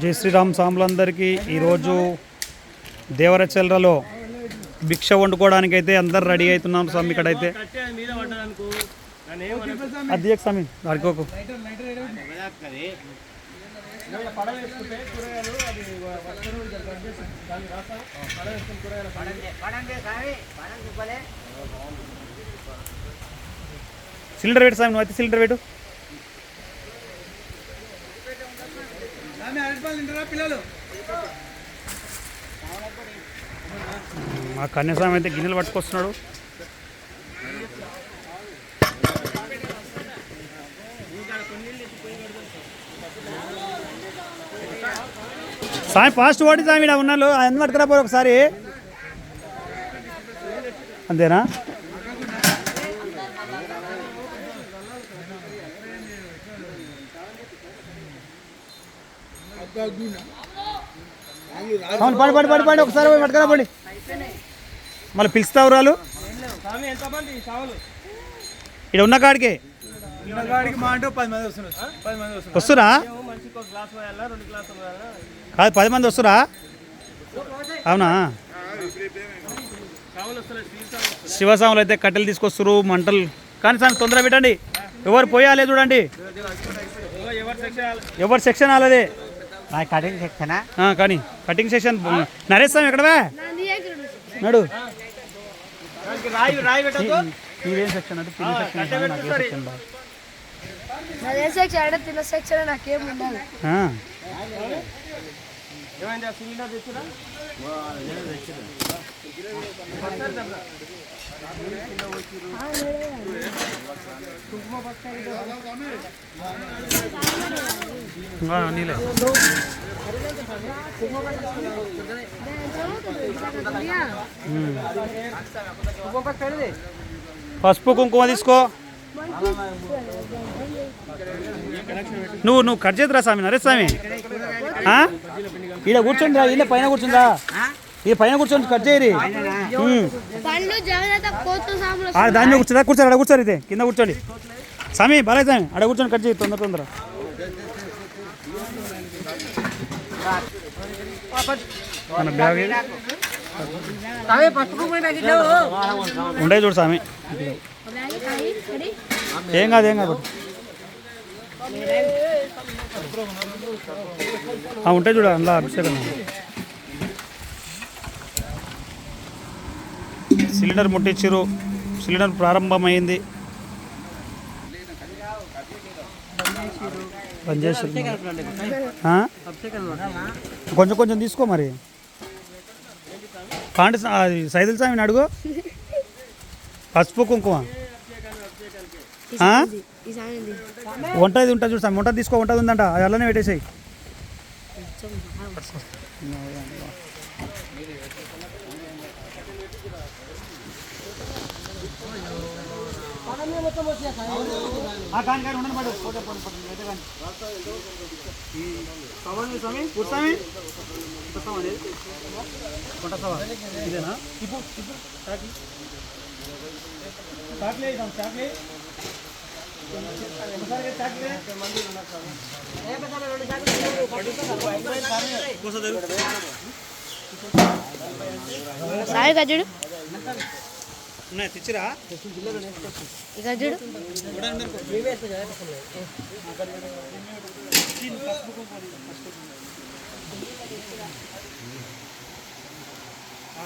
జై శ్రీరామ్ సాములందరికీ ఈరోజు దేవరచల్రలో భిక్ష వండుకోవడానికి అయితే అందరు రెడీ అవుతున్నాం స్వామి ఇక్కడైతే. అది తీయకు స్వామి కూరగాయలు సిలిండర్ పెట్టు సామి నువ్వు అయితే సిలిండర్ పెట్టు మా కన్యాస్వామి అయితే గిన్నెలు పట్టుకొస్తున్నాడు. సామి ఫాస్ట్ ఓడి సామి ఈడ ఉన్నాళ్ళు ఎంత పట్టుకురా పోరు ఒకసారి. అంతేనా? అవును పడి పడి పడి పడి ఒకసారి పట్టుకురా పడి. మళ్ళీ పిలుస్తావు రాలు ఇక్కడ ఉన్న కాడికి. వస్తురా? కాదు పది మంది వస్తురా? అవునా? శివస్వాములు అయితే కట్టెలు తీసుకొస్తారు మంటలు. కానీ సార్ తొందర పెట్టండి. ఎవరు పోయాలే చూడండి. ఎవరు సెక్షన్ అలాదే కటింగ్ సెక్షనా కానీ కటింగ్ సెక్షన్ నరేష్ స్వామి ఎక్కడవే? నడు. మీరేం సెక్షన్ అంటే పిల్లి సెక్షన్ నాకు ఏ సెక్షన్ బా నాదే సెక్షన్ అంటే తిన్న సెక్షన్ నాకేం ఉండదు. నీలే. పసుపు కుంకుమ తీసుకో నువ్వు నువ్వు కట్ చేతురా స్వామి నరేష్ స్వామి. కూర్చోండి రా ఈయన పైన కూర్చుందా ఈ పైన కూర్చొని కట్ చేయరి. ఉమ్. పండ్లు జగన్ కోతు సాములు ఆడ దాని మీద కూర్చోరా కూర్చోరు ఆడ కూర్చోరు అయితే కింద కూర్చోండి. స్వామి బాలయ్య స్వామి ఆడ కూర్చొని కట్ చేయి తొందర తొందర. ఉండే చూడు స్వామి ఏం కాదు ఏం కాదు. ఆ, ఉంటాయి చూడ అందులో అభిషేకం సిలిండర్ ముట్టించారు సిలిండర్ ప్రారంభమైంది. కొంచెం కొంచెం తీసుకో మరి. పాండి సైదుల స్వామిని అడుగు. పసుపు కుంకుమ. ఆ? వంటది ఉంటుంది చూడు స్వామి వంట తీసుకో వంటది ఉందంట. అది అలానే పెట్టేసాయి. కానీ ఉండను పడు పోతే పోనీ పడు అయితే కానీ ఉన్నాయి తెచ్చిరా? కూర్చామి కొంట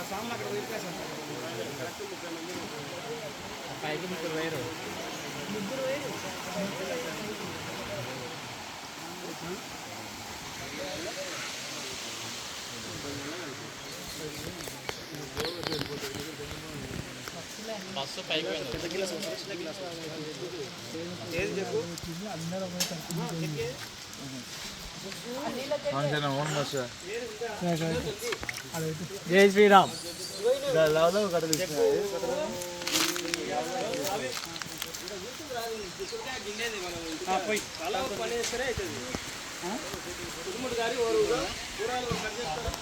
సవాల్ ముగ్గురు వేరు చాక్లే ఇద్దాం చాక్లే ఒకసారి చాక్లే సాయి గజుడు కట్ చేస్తారా